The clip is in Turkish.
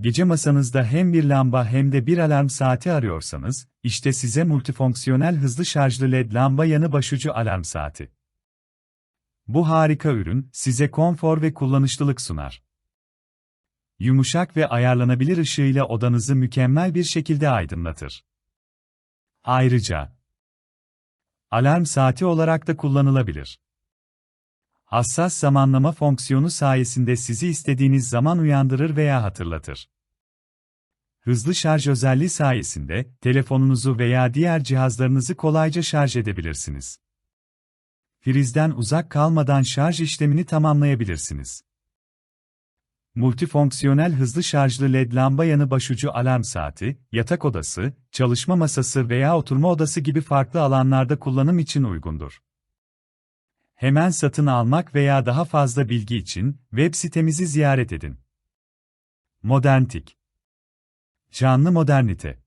Gece masanızda hem bir lamba hem de bir alarm saati arıyorsanız, işte size multifonksiyonel hızlı şarjlı LED lamba yanı başucu alarm saati. Bu harika ürün, size konfor ve kullanışlılık sunar. Yumuşak ve ayarlanabilir ışığıyla odanızı mükemmel bir şekilde aydınlatır. Ayrıca, alarm saati olarak da kullanılabilir. Hassas zamanlama fonksiyonu sayesinde sizi istediğiniz zaman uyandırır veya hatırlatır. Hızlı şarj özelliği sayesinde telefonunuzu veya diğer cihazlarınızı kolayca şarj edebilirsiniz. Prizden uzak kalmadan şarj işlemini tamamlayabilirsiniz. Multifonksiyonel hızlı şarjlı LED lamba yanı başucu alarm saati, yatak odası, çalışma masası veya oturma odası gibi farklı alanlarda kullanım için uygundur. Hemen satın almak veya daha fazla bilgi için web sitemizi ziyaret edin. Moderntik Canlı modernite